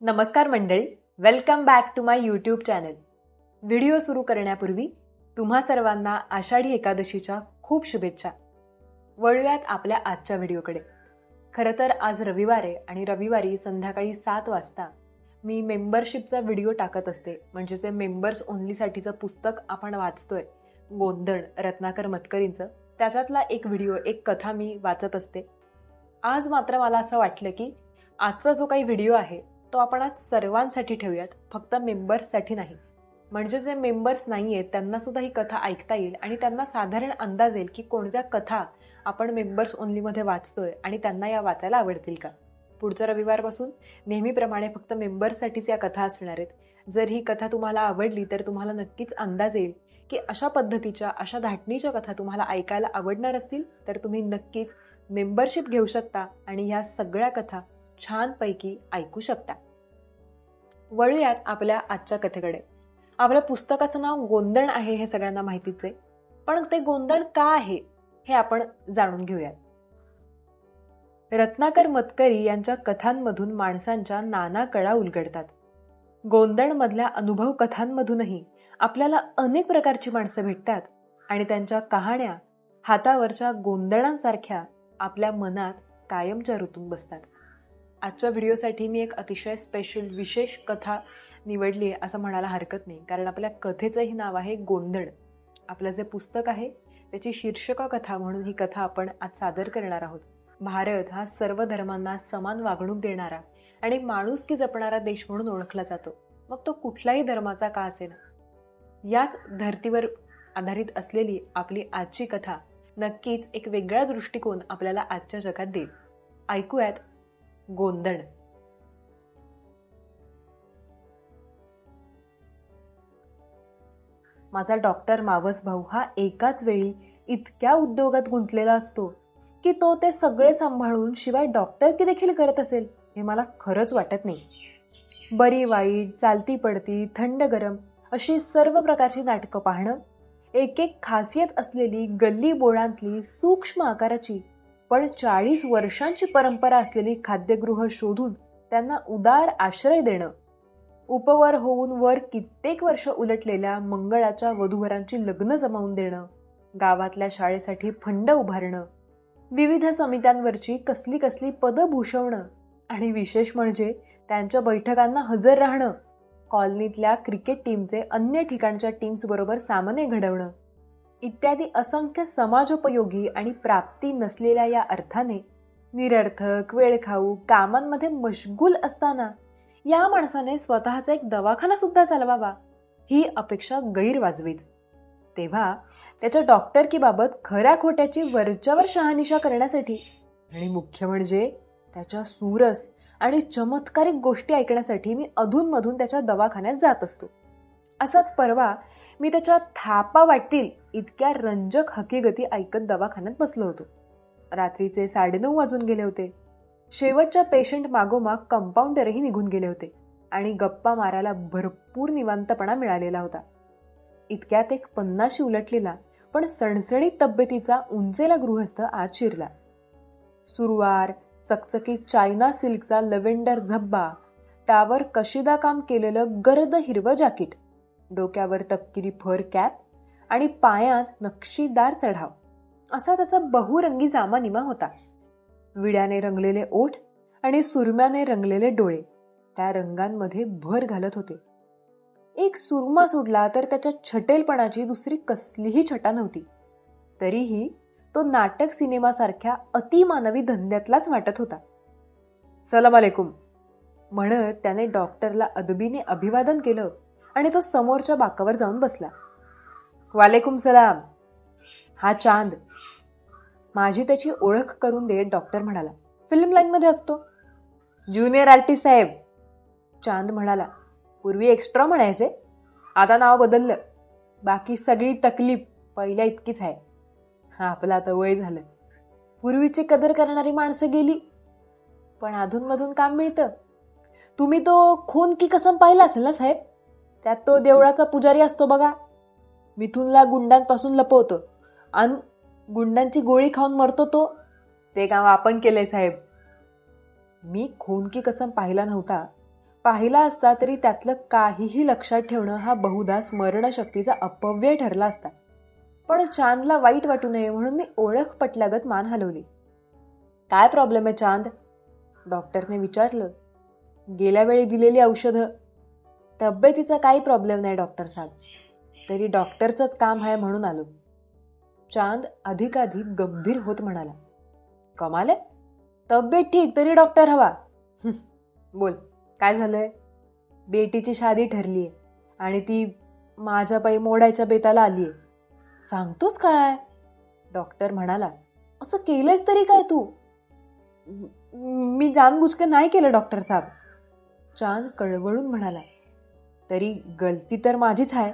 नमस्कार मंडळी. Welcome back to my YouTube channel video सुरू करण्यापूर्वी तुम्हा सर्वांना आषाढी एकादशीच्या खूप शुभेच्छा. वळूयात आपल्या आजच्या व्हिडिओकडे. खरं तर आज रविवार आहे आणि रविवारी संध्याकाळी सात वाजता मी मेंबरशिपचा व्हिडिओ टाकत असते. म्हणजे जे मेंबर्स ओनलीसाठीचं पुस्तक आपण वाचतोय. गोंधळ रत्नाकर मतकरींचं. त्याच्यातला एक व्हिडिओ एक कथा मी वाचत असते. आज मात्र मला असं वाटलं की आजचा जो काही व्हिडिओ आहे तो आपण आज सर्वांसाठी ठेवूयात फक्त मेंबर्ससाठी नाही. म्हणजे जे मेंबर्स नाही आहेत त्यांनासुद्धा ही कथा ऐकता येईल आणि त्यांना साधारण अंदाज येईल की कोणत्या कथा आपण मेंबर्स ओनलीमध्ये वाचतोय आणि त्यांना या वाचायला आवडतील का? पुढच्या रविवारपासून नेहमीप्रमाणे फक्त मेंबर्ससाठीच या कथा असणार आहेत. जर ही कथा तुम्हाला आवडली तर तुम्हाला नक्कीच अंदाज येईल की अशा पद्धतीच्या अशा धाटणीच्या कथा तुम्हाला ऐकायला आवडणार असतील तर तुम्ही नक्कीच मेंबरशिप घेऊ शकता आणि ह्या सगळ्या कथा छानपैकी ऐकू शकता. वळूयात आपल्या आजच्या कथेकडे. आपल्या पुस्तकाचं नाव गोंदण आहे हे सगळ्यांना माहितीच. आहे पण ते गोंदण का आहे हे आपण जाणून घेऊयात. रत्नाकर मतकरी यांच्या कथांमधून माणसांच्या नाना कळा उलगडतात. गोंदणमधल्या अनुभव कथांमधूनही आपल्याला अनेक प्रकारची माणसं भेटतात आणि त्यांच्या कहाण्या हातावरच्या गोंधळांसारख्या आपल्या मनात कायमच्या ऋतून बसतात. आजच्या व्हिडिओसाठी मी एक अतिशय स्पेशल विशेष कथा निवडली आहे असं म्हणायला हरकत नाही. कारण आपल्या कथेचंही नाव आहे गोंधळ. आपलं जे पुस्तक आहे त्याची शीर्षक कथा म्हणून ही कथा आपण आज सादर करणार आहोत. भारत हा सर्व धर्मांना समान वागणूक देणारा आणि माणुसकी जपणारा देश म्हणून ओळखला जातो. मग तो कुठलाही धर्माचा का असेना? याच धर्तीवर आधारित असलेली आपली आजची कथा नक्कीच एक वेगळा दृष्टिकोन आपल्याला आजच्या जगात देईल. ऐकूयात गोंधळ. माझा डॉक्टर मावस भाऊ हा एकाच वेळी इतक्या उद्योगात गुंतलेला असतो की तो ते सगळे सांभाळून शिवाय डॉक्टर की देखील करत असेल हे मला खरंच वाटत नाही. बरी वाईट चालती पडती थंड गरम अशी सर्व प्रकारची नाटकं पाहणं एक एक खासियत असलेली गल्ली बोळांतली सूक्ष्म आकाराची पण चाळीस वर्षांची परंपरा असलेली खाद्यगृह शोधून त्यांना उदार आश्रय देणं. उपवर होऊन वर कित्येक वर्ष उलटलेल्या मंगळाच्या वधूवरांची लग्न जमावून देणं गावातल्या शाळेसाठी फंड उभारणं विविध समित्यांवरची कसली कसली पदं भूषवणं आणि विशेष म्हणजे त्यांच्या बैठकांना हजर राहणं कॉलनीतल्या क्रिकेट टीमचे अन्य ठिकाणच्या टीम्सबरोबर सामने घडवणं. इत्यादी असंख्य समाजोपयोगी आणि प्राप्ती नसलेल्या या अर्थाने निरर्थक वेळखाऊ कामांमध्ये मशगूल असताना या माणसाने स्वतःचा एक दवाखाना सुद्धा चालवावा ही अपेक्षा गैरवाजवीच. तेव्हा त्याच्या डॉक्टरकीबाबत खऱ्या खोट्याची वरच्यावर शहानिशा करण्यासाठी आणि मुख्य म्हणजे त्याच्या सुरस आणि चमत्कारिक गोष्टी ऐकण्यासाठी मी अधूनमधून त्याच्या दवाखान्यात जात असतो. असाच परवा मी त्याच्या थापा वाटतील इतक्या रंजक हकीगती ऐकत दवाखान्यात बसलो होतो. रात्रीचे साडेनऊ वाजून गेले होते. शेवटच्या पेशंट मागोमाग कंपाऊंडरही निघून गेले होते आणि गप्पा मारायला भरपूर निवांतपणा मिळालेला होता. इतक्यात एक पन्नाशी उलटलेला पण सणसणीत तब्येतीचा उंचेला गृहस्थ आज शिरला. सुरवार चकचकीत चायना सिल्कचा लव्हेंडर झब्बा त्यावर कशिदा काम केलेलं गर्द हिरवं जॅकेट डोक्यावर तपकिरी फर कॅप आणि पायात नक्षीदार चढाव. असा त्याचा बहुरंगी जामानिमा होता. विड्याने रंगलेले ओठ आणि सुरम्याने रंगलेले डोळे त्या रंगांमध्ये भर घालत होते. एक सुरमा सोडला तर त्याच्या छटेलपणाची दुसरी कसलीही छटा नव्हती. तरीही तो नाटक सिनेमासारख्या अतिमानवी धंद्यातलाच वाटत होता. सलाम अलेकुम म्हणत त्याने डॉक्टरला अदबीने अभिवादन केलं. आणि तो समोरच्या बाकावर जाऊन बसला. वालेकुम सलाम. हा चांद. माझी त्याची ओळख करून देत डॉक्टर म्हणाला. फिल्म लाईनमध्ये असतो. ज्युनियर आर्टिस्ट साहेब. चांद म्हणाला पूर्वी एक्स्ट्रा म्हणायचे. आता नाव बदललं. बाकी सगळी तकलीफ पहिल्या इतकीच आहे. हा आपलं आता वय झालं. पूर्वीची कदर करणारी माणसं गेली. पण अधूनमधून काम मिळतं. तुम्ही तो खून की कसम पाहिला असेल ना साहेब? त्यात तो देवळाचा पुजारी असतो बघा. मिथुनला गुंडांपासून लपवतो. आणि गुंडांची गोळी खाऊन मरतो तो. ते काम आपण केलंय साहेब. मी खून की कसम पाहिला नव्हता. पाहिला असता तरी त्यातलं काहीही लक्षात ठेवणं हा बहुधा स्मरणशक्तीचा अपव्यय ठरला असता. पण चांदला वाईट वाटू नये म्हणून मी ओळख पटल्यागत मान हलवली. काय प्रॉब्लेम आहे चांद? डॉक्टरने विचारलं. गेल्या वेळी दिलेली औषधं. तब्येतीचा काही प्रॉब्लेम नाही डॉक्टर साहेब. तरी डॉक्टरचंच काम आहे म्हणून आलो. चांद अधिकाधिक गंभीर होत म्हणाला कमाल आहे. तब्येत ठीक तरी डॉक्टर हवा. बोल काय झालंय? बेटीची शादी ठरली आहे आणि ती माझ्या पायी मोडायच्या बेताला आली आहे सांगतोस काय? डॉक्टर म्हणाला असं केलंयस तरी काय तू? मी जानबुजके नाही केलं डॉक्टर साहेब. चांद कळवळून म्हणाला तरी गलती तर माझीच आहे.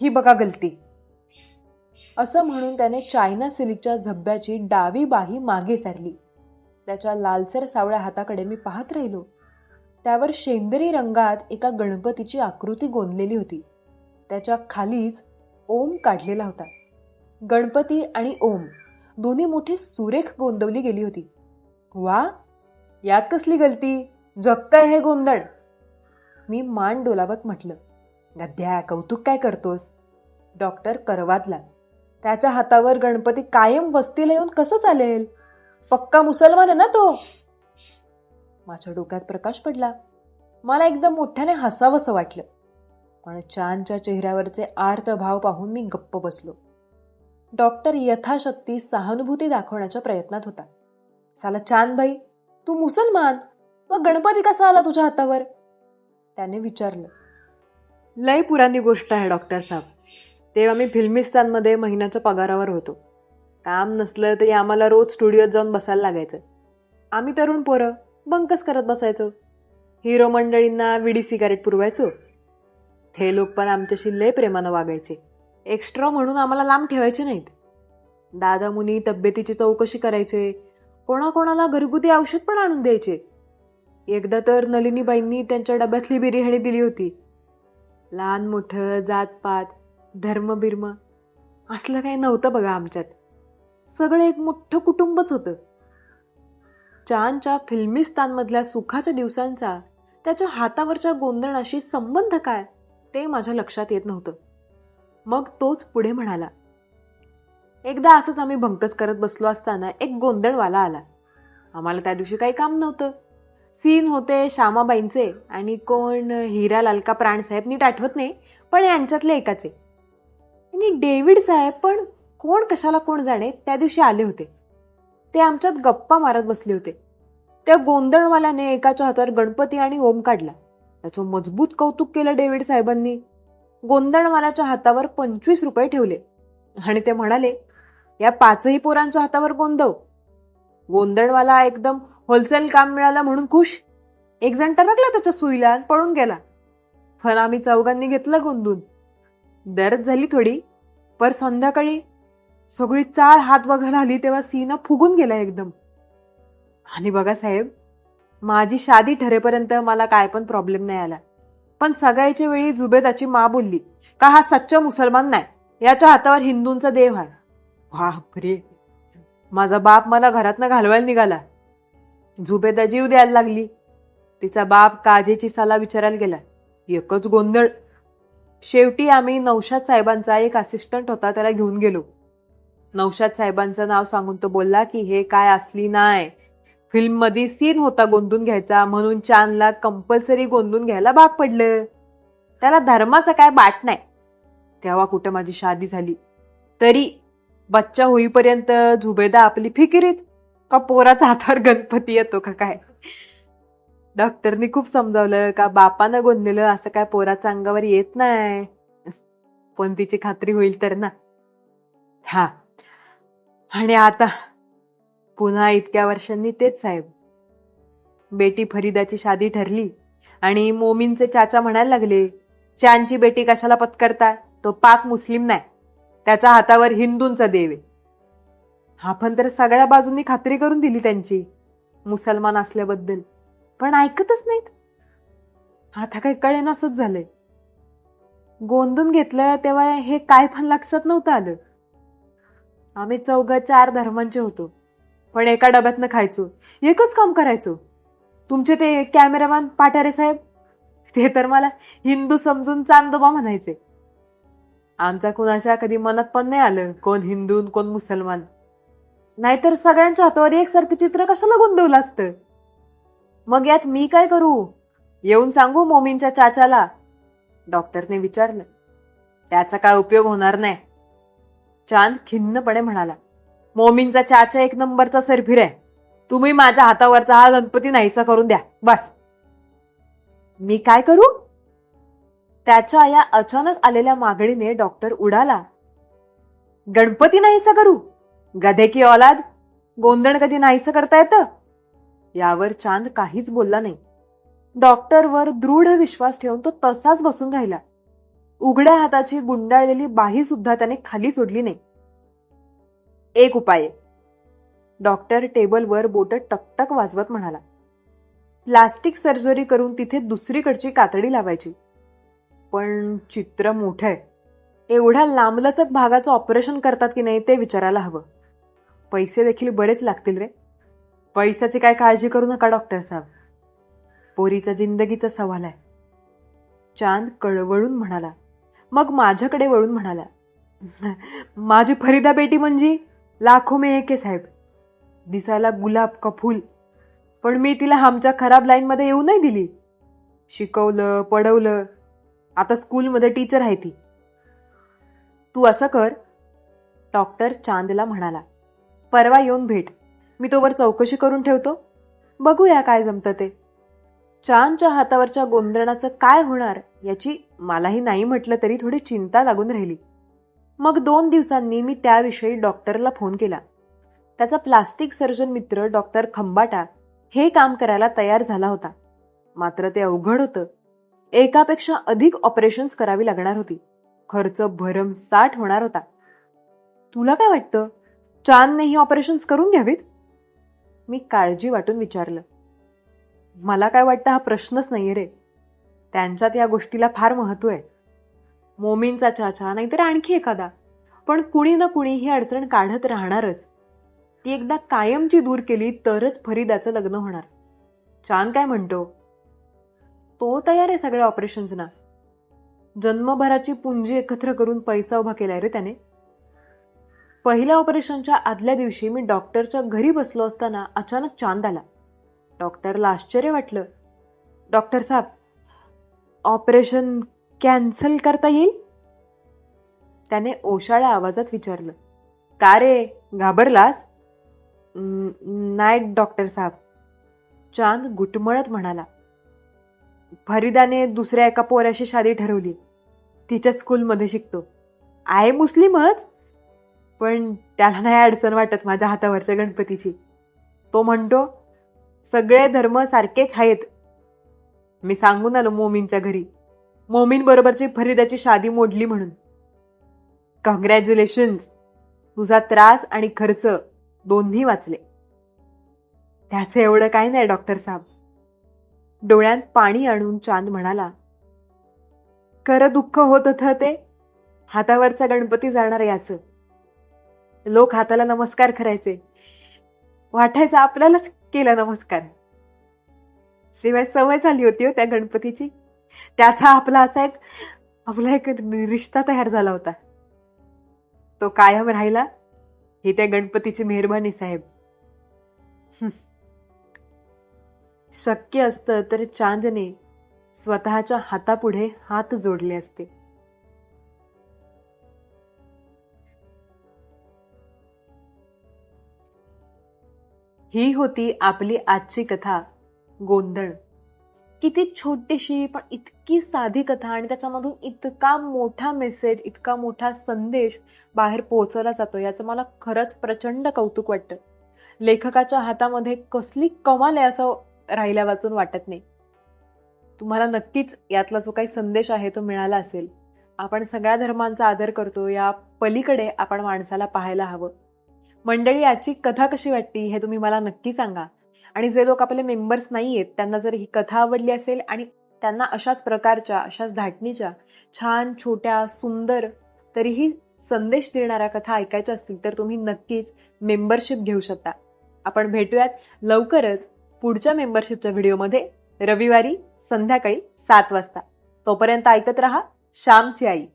ही बघा गलती. असं म्हणून त्याने चायना सिल्कच्या झब्ब्याची डावी बाही मागे सारली. त्याच्या लालसर सावळ्या हाताकडे मी पाहत राहिलो. त्यावर शेंदरी रंगात एका गणपतीची आकृती गोंदलेली होती. त्याच्या खालीच ओम काढलेला होता. गणपती आणि ओम दोन्ही मोठी सुरेख गोंदवली गेली होती. वा! यात कसली गलती? जग काय हे गोंधळ! मी मान डोलावत म्हटलं गद्या कौतुक काय करतोस? डॉक्टर करवादला त्याच्या हातावर गणपती कायम वस्तीला येऊन कसं चालेल? पक्का मुसलमान आहे ना तो? माझ्या डोक्यात प्रकाश पडला. मला एकदम मोठ्याने हसावंसं वाटलं पण चांदच्या चेहऱ्यावरचे आर्त भाव पाहून मी गप्प बसलो. डॉक्टर यथाशक्ती सहानुभूती दाखवण्याच्या प्रयत्नात होता. साला चांद भाई तू मुसलमान? मग गणपती कसा आला तुझ्या हातावर? त्याने विचारलं. लय पुराणी गोष्ट आहे डॉक्टर साहेब. तेव्हा मी फिल्मिस्तानमध्ये महिन्याच्या पगारावर होतो. काम नसलं तरी आम्हाला रोज स्टुडिओत जाऊन बसायला लागायचं. आम्ही तरुण पोरं बंकस करत बसायचो. हिरो मंडळींना विडी सिगारेट पुरवायचो. ते लोक पण आमच्याशी लय प्रेमानं वागायचे. एक्स्ट्रा म्हणून आम्हाला लांब ठेवायचे नाहीत. दादा मुनी तब्येतीची चौकशी करायचे. कोणाकोणाला घरगुती औषध पण आणून द्यायचे. एकदा तर नलिनीबाईंनी त्यांच्या डब्यातली बिर्याणी दिली होती. लहान मोठं जातपात धर्म बिर्म असलं काही नव्हतं बघा आमच्यात. सगळं एक मोठं कुटुंबच होतं. चानच्या फिल्मिस्तानमधल्या सुखाच्या दिवसांचा त्याच्या हातावरच्या गोंधळाशी संबंध काय ते माझ्या लक्षात येत नव्हतं. मग तोच पुढे म्हणाला एकदा असंच आम्ही भंकस करत बसलो असताना एक गोंधळवाला आला. आम्हाला त्या दिवशी काही काम नव्हतं. सीन होते श्यामाबाईंचे आणि कोण हिरा लालका प्राणसाहेब नीट आठवत नाही पण यांच्यातले एकाचे. आणि डेव्हिड साहेब पण कोण कशाला कोण जाणे त्या दिवशी आले होते. ते आमच्यात गप्पा मारत बसले होते. त्या गोंधळवाल्याने एकाच्या हातावर गणपती आणि ओम काढला. त्याचं मजबूत कौतुक केलं डेव्हिड साहेबांनी. गोंधळवाल्याच्या हातावर पंचवीस रुपये ठेवले. आणि ते म्हणाले या पाचही पोरांच्या हातावर गोंधव गोंधळवाला एकदम होलसेल काम मिळालं म्हणून खुश. एक जण टरकला त्याच्या सुईला आणि पळून गेला. पण आम्ही चौघांनी घेतलं गोंधून दरद झाली थोडी पर संध्याकाळी सगळी चाळ हात वगैरे आली तेव्हा सीना फुगून गेला एकदम. आणि बघा साहेब माझी शादी ठरेपर्यंत मला काय पण प्रॉब्लेम नाही आला. पण सगळ्याच्या वेळी जुबेदाची मा बोलली का हा सच्चा मुसलमान नाही? याच्या हातावर हिंदूंचा देव आहे. बापरे! माझा बाप मला घरातनं घालवायला निघाला. झुबेदा जीव द्यायला लागली. तिचा बाप काजेची साला विचारायला गेला. एकच गोंधळ. शेवटी आम्ही नौशाद साहेबांचा एक असिस्टंट होता त्याला घेऊन गेलो. नौशाद साहेबांचं नाव सांगून तो बोलला की हे काय असली नाही फिल्ममध्ये सीन होता गोंधून घ्यायचा म्हणून चानला कंपल्सरी गोंधून घ्यायला भाग पडलं. त्याला धर्माचं काय बाट नाही तेव्हा कुठं माझी शादी झाली. तरी बच्चा होईपर्यंत झुबेदा आपली फिकिरीत का पोराचा हातावर गणपती येतो का काय? डॉक्टरनी खूप समजावलं का बापानं गोंधलेलं असं काय पोराच्या अंगावर येत नाही. पण तिची खात्री होईल तर ना. हा. आणि आता पुन्हा इतक्या वर्षांनी तेच साहेब. बेटी फरीदाची शादी ठरली आणि मोमीनचे चाचा म्हणायला लागले चानची बेटी कशाला पत्करताय? तो पाक मुस्लिम नाही. त्याच्या हातावर हिंदूंचा देव आहे. आपण तर सगळ्या बाजूंनी खात्री करून दिली त्यांची. मुसलमान असल्याबद्दल. पण ऐकतच नाहीत. आता काही कळेन असंच झालंय. गोंधून घेतलं तेव्हा हे काय पण लक्षात नव्हतं आलं. आम्ही चौघ चार धर्मांचे होतो. पण एका डब्यातनं खायचो. एकच काम करायचो. तुमचे ते कॅमेरामॅन पाठारे साहेब? ते तर मला हिंदू समजून चांदोबा म्हणायचे. आमच्या कुणाच्या कधी मनात पण नाही आलं कोण हिंदू कोण मुसलमान. नाहीतर सगळ्यांच्या हातावर एकसारखं चित्र कशाला गोंधवलं असतं? मग यात मी काय करू? येऊन सांगू मोमीनच्या चाचाला? डॉक्टरने विचारलं. त्याचा काय उपयोग होणार नाही. चांद खिन्नपणे म्हणाला. मोमीनचा चाचा एक नंबरचा सरफिर आहे. तुम्ही माझ्या हातावरचा हा गणपती नाहीसा करून द्या. बस. मी काय करू? त्याच्या या अचानक आलेल्या मागणीने डॉक्टर उडाला. गणपती नाहीसा करू? गधे की औलाद गोंधण कधी नाहीचं करता येतं? यावर चांद काहीच बोलला नाही. डॉक्टरवर दृढ विश्वास ठेवून तो तसाच बसून राहिला. उघड्या हाताची गुंडाळलेली बाही सुद्धा त्याने खाली सोडली नाही. एक उपाय. डॉक्टर टेबलवर बोट टकटक वाजवत म्हणाला. प्लास्टिक सर्जरी करून तिथे दुसरीकडची कातडी लावायची. पण चित्र मोठं आहे. एवढ्या लांबलचक भागाचं ऑपरेशन करतात की नाही ते विचारायला हवं. पैसे देखील बरेच लागतील रे. पैशाची काय काळजी करू नका डॉक्टर साहेब. पोरीच्या जिंदगीचा सवाल आहे. चांद कळवळून म्हणाला. मग माझ्याकडे वळून म्हणाला. माझी फरीदा बेटी म्हणजे लाखो मे एक साहेब. दिसायला गुलाब का फूल. पण मी तिला आमच्या खराब लाईनमध्ये येऊ नाही दिली. शिकवलं पडवलं. आता स्कूलमध्ये टीचर आहे ती. तू असं कर. डॉक्टर चांदला म्हणाला. परवा येऊन भेट. मी तोवर चौकशी करून ठेवतो. बघूया काय जमतं ते. चानच्या हातावरच्या गोंधळाचं काय होणार याची मलाही नाही म्हटलं तरी थोडी चिंता लागून राहिली. मग दोन दिवसांनी मी त्याविषयी डॉक्टरला फोन केला. त्याचा प्लास्टिक सर्जन मित्र डॉक्टर खंबाटा हे काम करायला तयार झाला होता. मात्र ते अवघड होतं. एकापेक्षा अधिक ऑपरेशन्स करावी लागणार होती. खर्च भरमसाठ होणार होता. तुला काय वाटतं? चांदने ही ऑपरेशन्स करून घ्यावीत? मी काळजी वाटून विचारलं. मला काय वाटतं हा प्रश्नच नाही रे. त्यांच्यात या गोष्टीला फार महत्त्व आहे. मोमीनचा चाचा नाहीतर आणखी एखादा. पण कुणी ना कुणी ही अडचण काढत राहणारच. ती एकदा कायमची दूर केली तरच फरीदाचं लग्न होणार. चांद काय म्हणतो? तो तयार आहे सगळ्या ऑपरेशन्सना. जन्मभराची पुंजी एकत्र करून पैसा उभा केलाय रे त्याने. पहिल्या ऑपरेशनच्या आदल्या दिवशी मी डॉक्टरच्या घरी बसलो असताना अचानक चांद आला. डॉक्टरला आश्चर्य वाटलं. डॉक्टर साहेब ऑपरेशन कॅन्सल करता येईल? त्याने ओशाळ्या आवाजात विचारलं. का रे घाबरलास? नाही डॉक्टर साहेब चांद गुटमळत म्हणाला. फरीदाने दुसऱ्या एका पोऱ्याशी शादी ठरवली. तिच्या स्कूलमध्ये शिकतो. आहे मुस्लिमच? पण त्याला नाही अडचण वाटत माझ्या हातावरच्या गणपतीची. तो म्हणतो सगळे धर्म सारखेच आहेत. मी सांगून आलो मोमीनच्या घरी. मोमीन बरोबरची फरीदाची शादी मोडली म्हणून. कॉंग्रॅच्युलेशन्स तुझा त्रास आणि खर्च दोन्ही वाचले. त्याचं एवढं काय नाही डॉक्टर साहेब डोळ्यात पाणी आणून चांद म्हणाला खरं दुःख होत होतं ते? हातावरचा गणपती जाणार याचं. लोक हाताला नमस्कार करायचे. वाटायचं आपल्यालाच केला नमस्कार. शिवाय सवय झाली होती हो त्या गणपतीची. त्याचा आपला असा एक आपला एक रिश्ता तयार झाला होता. तो कायम राहिला. ही त्या गणपतीची मेहरबानी साहेब. शक्य असतं तर चांदने स्वतःच्या हातापुढे हात जोडले असते. ही होती आपली आजची कथा गोंधळ. किती छोटीशी पण इतकी साधी कथा आणि त्याच्यामधून इतका मोठा मेसेज इतका मोठा संदेश बाहेर पोहोचवला जातो याचं मला खरंच प्रचंड कौतुक वाटतं. लेखकाच्या हातामध्ये कसली कमाल आहे असं राहिल्या वाचून वाटत नाही. तुम्हाला नक्कीच यातला जो काही संदेश आहे तो मिळाला असेल. आपण सगळ्या धर्मांचा आदर करतो या पलीकडे आपण माणसाला पाहायला हवं. मंडळी याची कथा कशी वाटली हे तुम्ही मला नक्की सांगा. आणि जे लोक आपले मेंबर्स नाही आहेत त्यांना जर ही कथा आवडली असेल आणि त्यांना अशाच प्रकारच्या अशाच धाटणीच्या छान छोट्या सुंदर तरीही संदेश देणाऱ्या कथा ऐकायच्या असतील तर तुम्ही नक्कीच मेंबरशिप घेऊ शकता. आपण भेटूयात लवकरच पुढच्या मेंबरशिपच्या व्हिडिओमध्ये रविवारी संध्याकाळी सात वाजता. तोपर्यंत ऐकत रहा श्यामची आई.